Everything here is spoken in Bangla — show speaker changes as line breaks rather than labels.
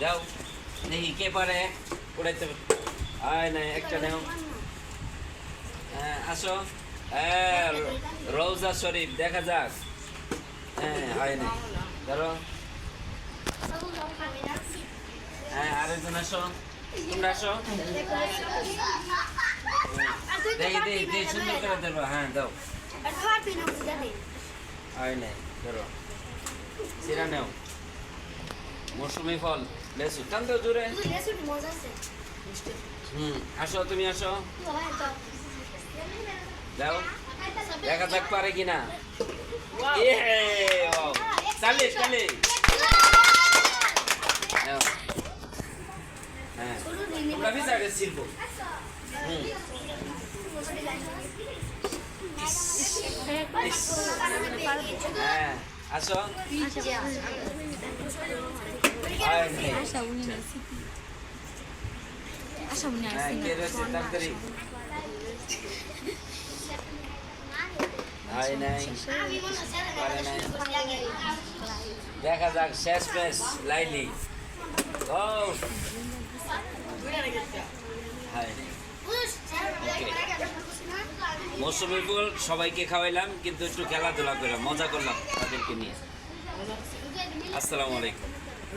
যাও দেখি কে পারে? উড়াইতে আয় নাই একটা নেও। হ্যাঁ আসো। হ্যাঁ রৌজা শরীফ দেখা যাক। হ্যাঁ হয় নাই। ধরো। হ্যাঁ আরেকজন আসো। তোমরা আসো। দেখি দেখি দেখি সুন্দর করে দেবো হ্যাঁ দাও। হয় নাই ধরো। সিরা নেও। মৌসুমি ফল। লেসু টান দাও জোরে। হুম আসো তুমি আসো। যাও দেখা যাক পারে কিনা. চালে চালে হ্যাঁ তোমরা বিচারে শিল্প। হুম। হ্যাঁ আসো। নাই। নাই দেখা যাক, শেষ ম্যাচ, লাইলি। ও মৌসুমি ফুল, সবাইকে খাওয়াইলাম, কিন্তু একটু খেলাধুলা করলাম মজা করলাম তাদেরকে নিয়ে। আসসালামু আলাইকুম।